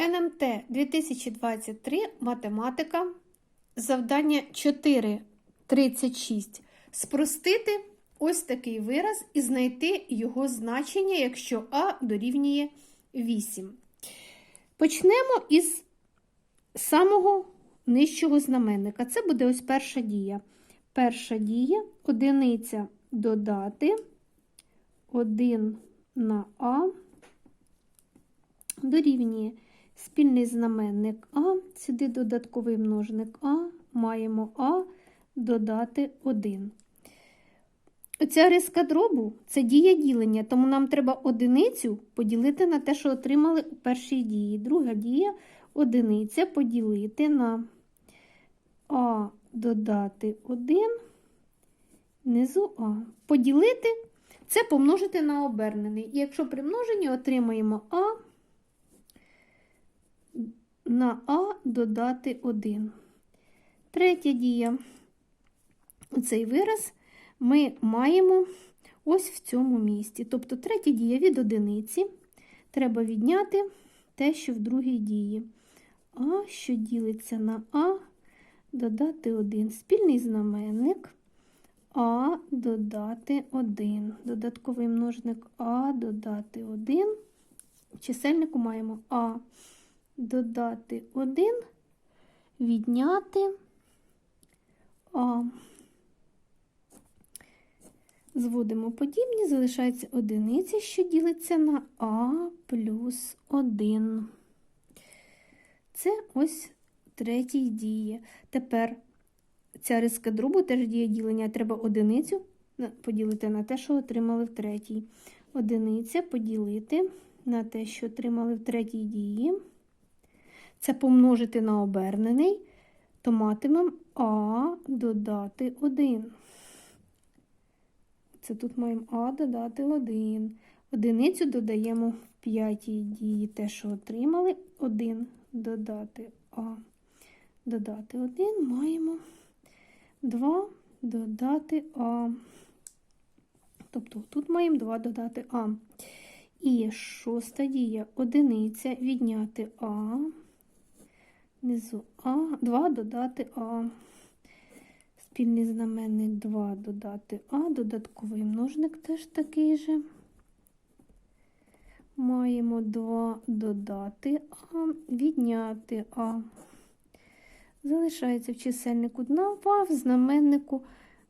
НМТ 2023 математика. Завдання 4.36. Спростити ось такий вираз і знайти його значення, якщо А дорівнює 8. Почнемо із самого нижчого знаменника. Це буде ось перша дія. Перша дія одиниця додати 1 на А дорівнює спільний знаменник А, сюди додатковий множник А, маємо А додати 1. Оця риска дробу це дія ділення, тому нам треба одиницю поділити на те, що отримали у першій дії. Друга дія одиниця поділити на А додати 1, внизу А. Поділити це помножити на обернений. І якщо при множенні отримаємо А на А додати 1. Третя дія. Цей вираз ми маємо ось в цьому місці. Тобто третя дія від одиниці. Треба відняти те, що в другій дії. А, що ділиться на А, додати 1. Спільний знаменник. А додати 1. Додатковий множник А додати 1. В чисельнику маємо А додати 1, відняти А. Зводимо подібні, залишається одиниця, що ділиться на А плюс 1. Це ось третій діє. Тепер ця риска дробу теж діє ділення. Треба одиницю поділити на те, що отримали в третій. Одиниця поділити на те, що отримали в третій дії. Це помножити на обернений, то матимемо А додати 1. Це тут маємо А додати 1. Одиницю додаємо в п'ятій дії те, що отримали. 1 додати А. Додати 1 маємо 2 додати А. Тобто тут маємо 2 додати А. І шоста дія одиниця відняти А. Внизу А, 2 додати А. Спільний знаменник 2 додати А, додатковий множник теж такий же. Маємо 2 додати А, відняти А. Залишається в чисельнику 1 А, в знаменнику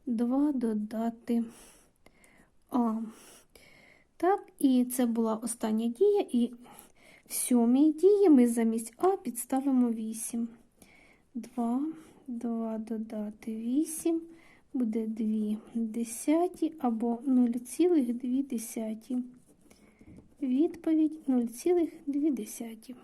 2 додати А. Так, і це була остання дія. І сьомій дії ми замість А підставимо 8. 2, 2 додати 8, буде 2 десяті або 0,2. Відповідь 0,2.